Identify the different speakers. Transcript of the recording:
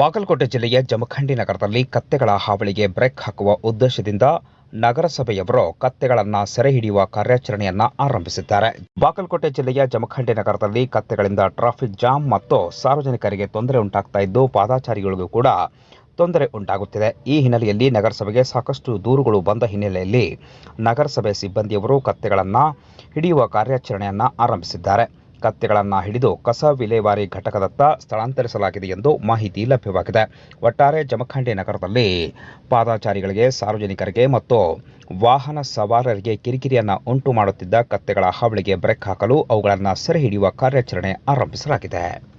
Speaker 1: ಬಾಗಲಕೋಟೆ ಜಿಲ್ಲೆಯ ಜಮಖಂಡಿ ನಗರದಲ್ಲಿ ಕತ್ತೆಗಳ ಹಾವಳಿಗೆ ಬ್ರೇಕ್ ಹಾಕುವ ಉದ್ದೇಶದಿಂದ ನಗರಸಭೆಯವರು ಕತ್ತೆಗಳನ್ನು ಸೆರೆ ಹಿಡಿಯುವ ಕಾರ್ಯಾಚರಣೆಯನ್ನ ಆರಂಭಿಸಿದ್ದಾರೆ. ಬಾಗಲಕೋಟೆ ಜಿಲ್ಲೆಯ ಜಮಖಂಡಿ ನಗರದಲ್ಲಿ ಕತ್ತೆಗಳಿಂದ ಟ್ರಾಫಿಕ್ ಜಾಮ್ ಮತ್ತು ಸಾರ್ವಜನಿಕರಿಗೆ ತೊಂದರೆ ಉಂಟಾಗ್ತಾ ಇದ್ದು ಪಾದಾಚಾರಿಗಳಿಗೂ ಕೂಡ ತೊಂದರೆ ಉಂಟಾಗುತ್ತಿದೆ. ಈ ಹಿನ್ನೆಲೆಯಲ್ಲಿ ನಗರಸಭೆಗೆ ಸಾಕಷ್ಟು ದೂರುಗಳು ಬಂದ ಹಿನ್ನೆಲೆಯಲ್ಲಿ ನಗರಸಭೆ ಸಿಬ್ಬಂದಿಯವರು ಕತ್ತೆಗಳನ್ನು ಹಿಡಿಯುವ ಕಾರ್ಯಾಚರಣೆಯನ್ನು ಆರಂಭಿಸಿದ್ದಾರೆ. ಕತ್ತೆಗಳನ್ನು ಹಿಡಿದು ಕಸ ವಿಲೇವಾರಿ ಘಟಕದತ್ತ ಸ್ಥಳಾಂತರಿಸಲಾಗಿದೆ ಎಂದು ಮಾಹಿತಿ ಲಭ್ಯವಾಗಿದೆ. ಒಟ್ಟಾರೆ ಜಮಖಂಡಿ ನಗರದಲ್ಲಿ ಪಾದಾಚಾರಿಗಳಿಗೆ, ಸಾರ್ವಜನಿಕರಿಗೆ ಮತ್ತು ವಾಹನ ಸವಾರರಿಗೆ ಕಿರಿಕಿರಿಯನ್ನು ಉಂಟು ಮಾಡುತ್ತಿದ್ದ ಕತ್ತೆಗಳ ಹಾವಳಿಗೆ ಬ್ರೇಕ್ ಹಾಕಲು ಅವುಗಳನ್ನು ಸೆರೆ ಹಿಡಿಯುವ ಕಾರ್ಯಾಚರಣೆ ಆರಂಭಿಸಲಾಗಿದೆ.